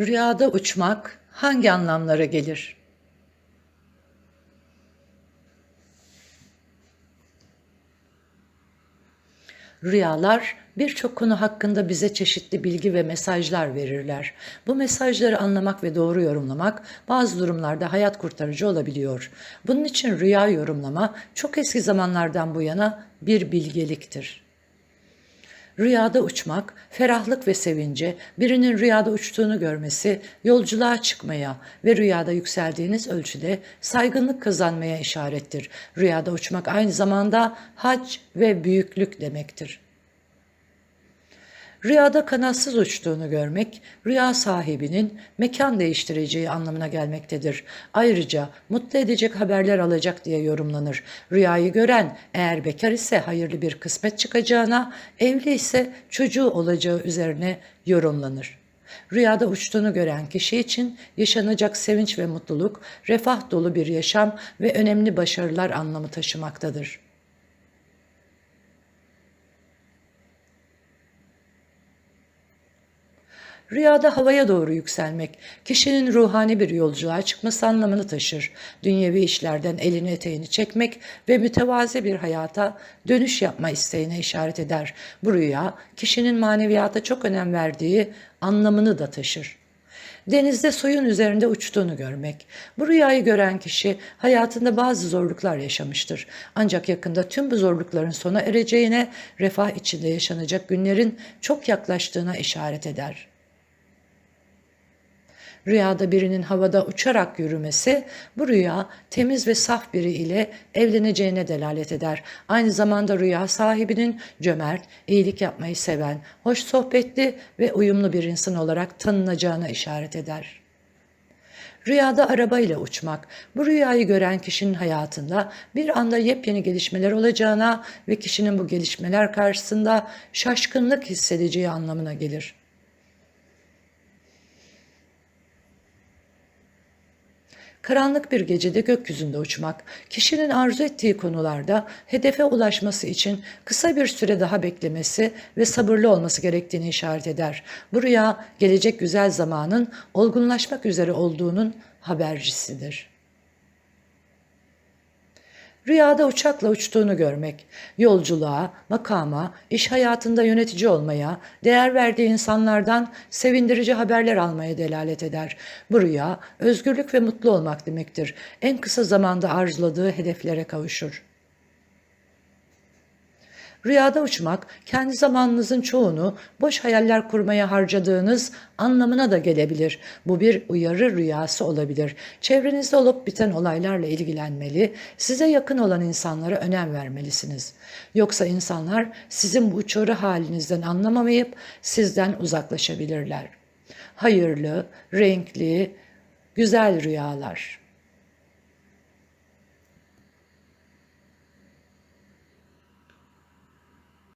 Rüyada uçmak hangi anlamlara gelir? Rüyalar birçok konu hakkında bize çeşitli bilgi ve mesajlar verirler. Bu mesajları anlamak ve doğru yorumlamak bazı durumlarda hayat kurtarıcı olabiliyor. Bunun için rüya yorumlama çok eski zamanlardan bu yana bir bilgeliktir. Rüyada uçmak, ferahlık ve sevince, birinin rüyada uçtuğunu görmesi, yolculuğa çıkmaya ve rüyada yükseldiğiniz ölçüde saygınlık kazanmaya işarettir. Rüyada uçmak aynı zamanda hac ve büyüklük demektir. Rüyada kanatsız uçtuğunu görmek, rüya sahibinin mekan değiştireceği anlamına gelmektedir. Ayrıca mutlu edecek haberler alacak diye yorumlanır. Rüyayı gören eğer bekar ise hayırlı bir kısmet çıkacağına, evli ise çocuğu olacağı üzerine yorumlanır. Rüyada uçtuğunu gören kişi için yaşanacak sevinç ve mutluluk, refah dolu bir yaşam ve önemli başarılar anlamı taşımaktadır. Rüyada havaya doğru yükselmek, kişinin ruhani bir yolculuğa çıkması anlamını taşır. Dünyevi işlerden elini eteğini çekmek ve mütevazi bir hayata dönüş yapma isteğine işaret eder. Bu rüya, kişinin maneviyata çok önem verdiği anlamını da taşır. Denizde suyun üzerinde uçtuğunu görmek. Bu rüyayı gören kişi hayatında bazı zorluklar yaşamıştır. Ancak yakında tüm bu zorlukların sona ereceğine, refah içinde yaşanacak günlerin çok yaklaştığına işaret eder. Rüyada birinin havada uçarak yürümesi bu rüya temiz ve saf biri ile evleneceğine delalet eder. Aynı zamanda rüya sahibinin cömert, iyilik yapmayı seven, hoş sohbetli ve uyumlu bir insan olarak tanınacağına işaret eder. Rüyada arabayla uçmak, bu rüyayı gören kişinin hayatında bir anda yepyeni gelişmeler olacağına ve kişinin bu gelişmeler karşısında şaşkınlık hissedeceği anlamına gelir. Karanlık bir gecede gökyüzünde uçmak, kişinin arzu ettiği konularda hedefe ulaşması için kısa bir süre daha beklemesi ve sabırlı olması gerektiğini işaret eder. Bu rüya gelecek güzel zamanın olgunlaşmak üzere olduğunun habercisidir. Rüyada uçakla uçtuğunu görmek, yolculuğa, makama, iş hayatında yönetici olmaya, değer verdiği insanlardan sevindirici haberler almaya delalet eder. Bu rüya özgürlük ve mutlu olmak demektir. En kısa zamanda arzuladığı hedeflere kavuşur. Rüyada uçmak, kendi zamanınızın çoğunu boş hayaller kurmaya harcadığınız anlamına da gelebilir. Bu bir uyarı rüyası olabilir. Çevrenizde olup biten olaylarla ilgilenmeli, size yakın olan insanlara önem vermelisiniz. Yoksa insanlar sizin bu uçarı halinizden anlamamayıp sizden uzaklaşabilirler. Hayırlı, renkli, güzel rüyalar.